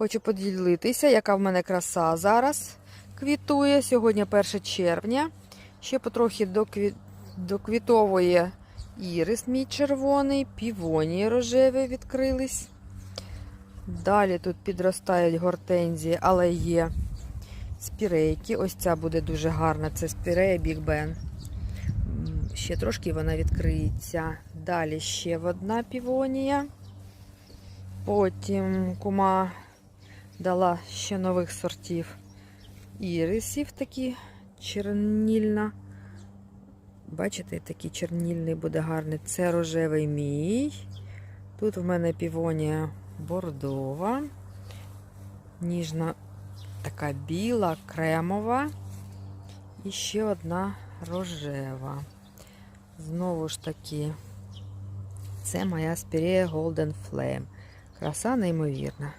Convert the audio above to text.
Хочу поділитися, яка в мене краса зараз квітує. Сьогодні 1 червня. Ще потрохи докві... доквітовує ірис мій червоний, півонії рожеві відкрились. Далі тут підростають гортензії, але є спірейки. Ось ця буде дуже гарна. Це спірея Ben. М, Ще трошки вона відкриється. Далі ще одна півонія. Потім кума дала ще нових сортів ірисів, такі чернільна. Бачите, такий чернільний буде гарний. Це рожевий мій. Тут в мене півонія бордова, ніжна така біла, кремова. І ще одна рожева. Знову ж таки, це моя спірея Golden Flame. Краса неймовірна.